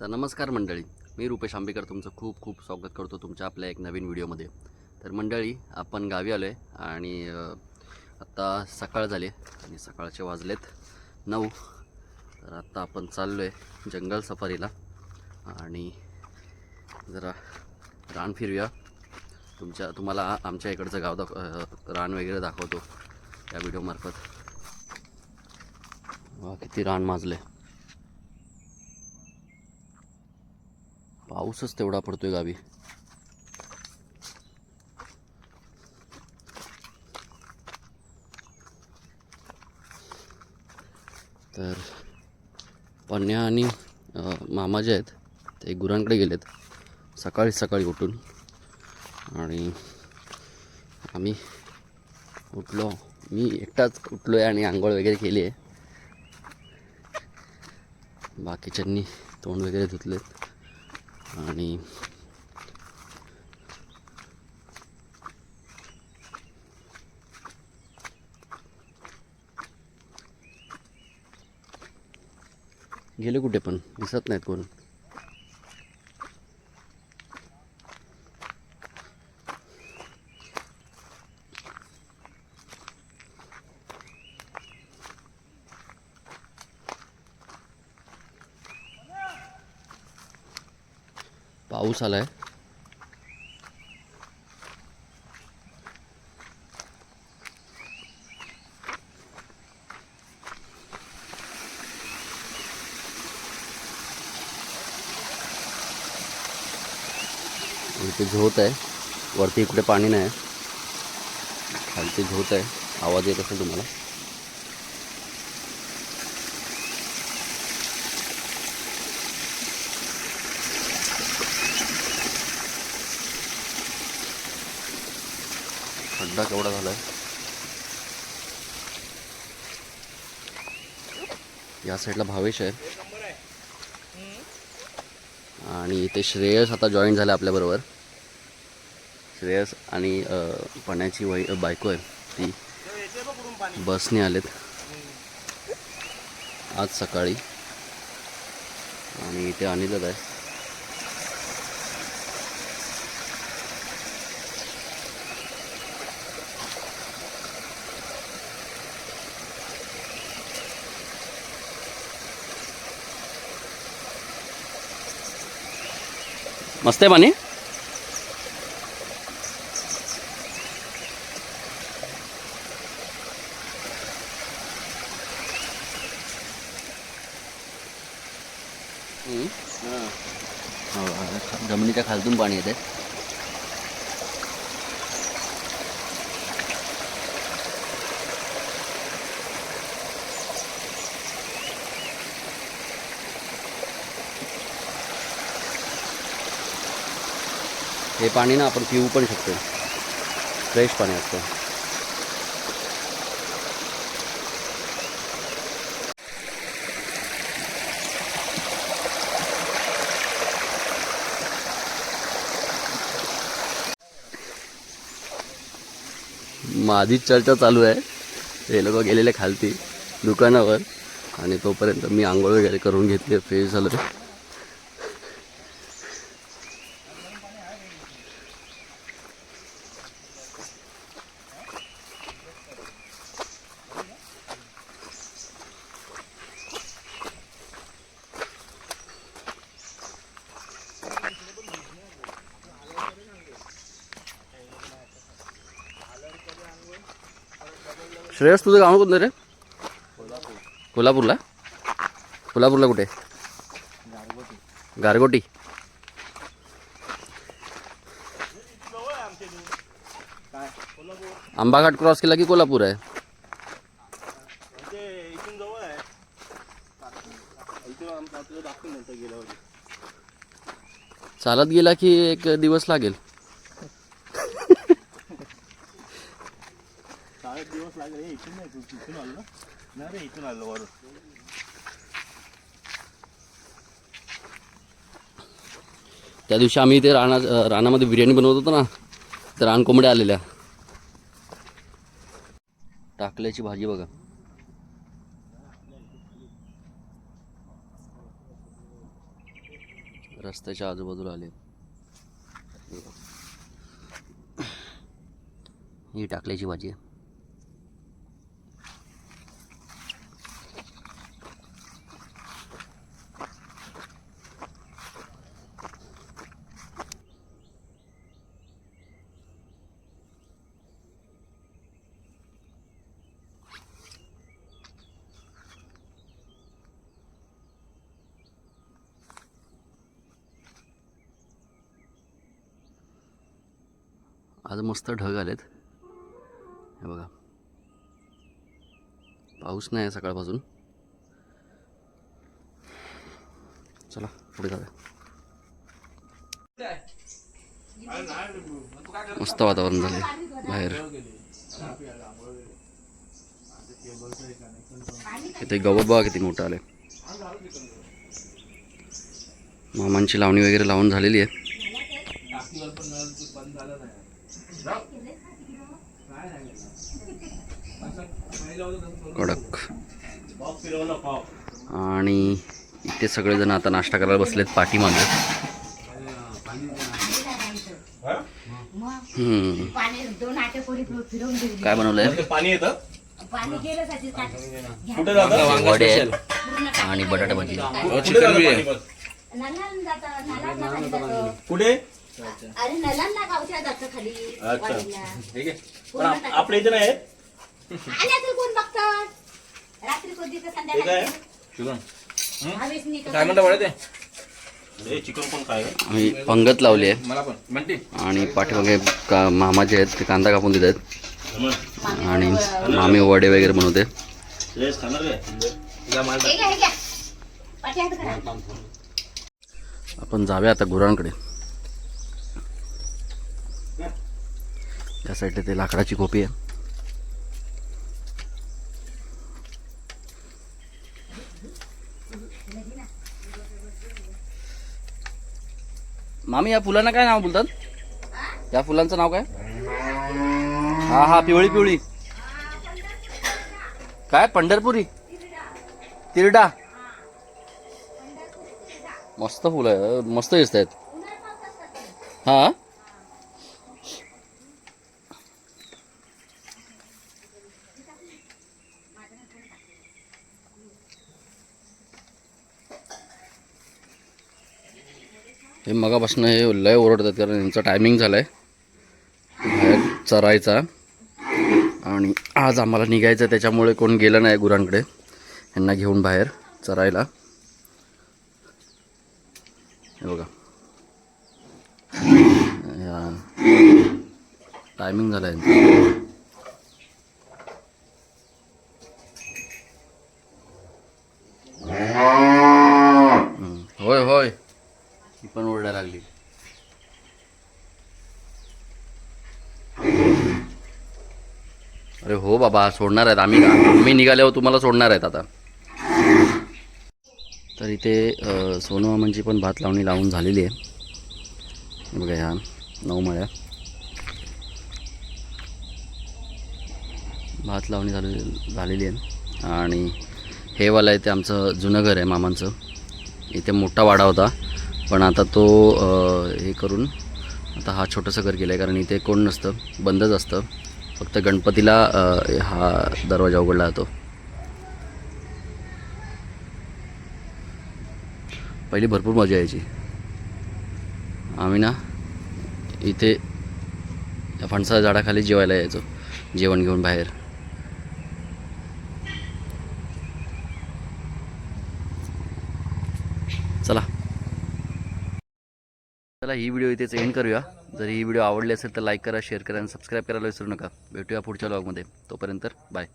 तर नमस्कार मंडळी मी रुपेश आंबेकर तुमचं खूप खूप स्वागत करतो तुमच्या आपल्या एक नवीन व्हिडिओमध्ये. तर मंडळी आपण गावी आलो आहे आणि आत्ता सकाळ झाली आणि सकाळचे वाजलेत नऊ. तर आत्ता आपण चाललो आहे जंगल सफारीला आणि जरा रान फिरूया. तुमच्या तुम्हाला आमच्या इकडचं गाव दाख रान वगैरे दाखवतो या व्हिडिओमार्फत. वा किती रान माजलं. आहे पाऊसच तेवढा पडतोय गावी. तर पन्या आणि मामा जे आहेत ते गुरांकडे गेलेत. सकाळी सकाळी उठून. आणि आम्ही उठलो. मी एकटाच उठलो आहे आणि आंघोळ वगैरे केली आहे बाकीच्यांनी तोंड वगैरे धुतलेत. आणि गेले कुठे पण? दिसत नाहीत कोण? पाऊस आलाय. इथे झोत आहे. वरती इकडे पाणी नाही खालती झोत आहे. आवाज येत असेल तुम्हाला. खड्डा केवढा झाला आहे या साईडला भावेश आहे. आणि इथे श्रेयस आता जॉईन झाला आपल्याबरोबर श्रेयस आणि पाण्याची पण्याची वै बायको आहे ती. बसने आलेत. आज सकाळी. आणि इथे अनिलच आहे. मस्त आहे पाणी. जमिनीच्या खालतून पाणी येते हे पाणी ना आपण पिऊ पण शकतो. फ्रेश पाणी असतं. माझीच चर्चा चालू आहे. हे लोक गेलेले खालती दुकानावर आणि तोपर्यंत मी आंघोळ वगैरे करून घेतली फ्रेश झालं. श्रेयस तुझं गाव कोणतं रे? कोल्हापूरला? कोल्हापूरला कुठे? गारगोटी. आंबाघाट क्रॉस केला की कोल्हापूर गेल्यावर चालत गेला की एक दिवस लागेल. चार दिवस लागले. हे इथून नाही तू तिथून आलो ना. नाही रे इथून आलो वरून. त्या दिवशी आम्ही इथे राणा रानामध्ये बिर्याणी बनवत होतो ना तर रानकोंबड्या आलेल्या. टाकल्याची भाजी बघा. रस्त्याच्या आजूबाजूला आले. ही टाकल्याची भाजी आहे. आज मस्त ढग आलेत. हे बघा. पाऊस नाही आहे सकाळपासून. चला पुढे जाऊया. मस्त वातावरण झाले बाहेर. इथे गवत बघा किती मोठं आले मामांची लावणी वगैरे लावून झालेली आहे. कडक. आणि इथे सगळेजण आता नाश्ता करायला बसलेत पाठीमागे. काय बनवलंय? पाणी येतं. पाणी गेलं साठी टाक- कुठे जातं? वडे. आणि बटाटा भाजी. कुठे अरे नलांना गावच्या जातं खाली. आपल्या इथे नाही आल्याचं कोण बघतं रात्री कधी तर संध्याकाळी? काय? हवेच नाही काय म्हणता वडे ते? हे चिकन कोण काय आम्ही पंगत लावली आहे. मला पण. म्हणते. आणि पाठीमागे का मामा जे आहेत ते कांदा कापून देत आहेत. आणि मामी वडे वगैरे बनवते. रेस खाणार काय हे घ्या, हे घ्या. पाठी हात करा. आपण जाऊया आता गुरांकडे. त्या साईडला ते लाकडाची खोपी आहे. मामी या फुलांना काय नाव बोलतात? या फुलांचं नाव काय? हा हा पिवळी पिवळी. काय पंढरपुरी? तिरडा. मस्त फुलं आहे मस्त दिसत आहेत हा? हे मगापासून हे लय ओरडतात कारण यांचा टायमिंग झाला आहे बाहेर चरायचा. आणि आज आम्हाला निघायचं त्याच्यामुळे कोण गेलं नाही गुरांकडे. यांना घेऊन बाहेर चरायला. हे बघा. टायमिंग झाला आहे होय होय ती पण ओरडायला लागली अरे हो बाबा सोडणार आहेत आम्ही आम्ही निघाल्यावर तुम्हाला सोडणार आहेत आता. तर इथे सोनवामांची पण भात लावणी लावून झालेली आहे. बघा ह्या नऊ मळ्या. भात लावणी झाले झालेली आहे आणि हे वाला आहे ते आमचं जुनं घर आहे मामांचं. इथे मोठा वाडा होता. पण आता तो हे करून आता हा छोटंसं घर केलं आहे कारण इथे कोण नसतं बंदच असतं. फक्त गणपतीला हा दरवाजा उघडला जातो. पहिली भरपूर मजा यायची. आम्ही ना इथे फणसा फणसाच्या झाडाखाली जेवायला यायचो. जेवण घेऊन बाहेर. चला. चला ही व्हिडिओ इथेच एंड करूया. जर ही व्हिडिओ आवडली असेल तर लाईक करा शेअर करा आणि सबस्क्राईब करायला विसरू नका. भेटूया पुढच्या ब्लॉगमध्ये तोपर्यंत बाय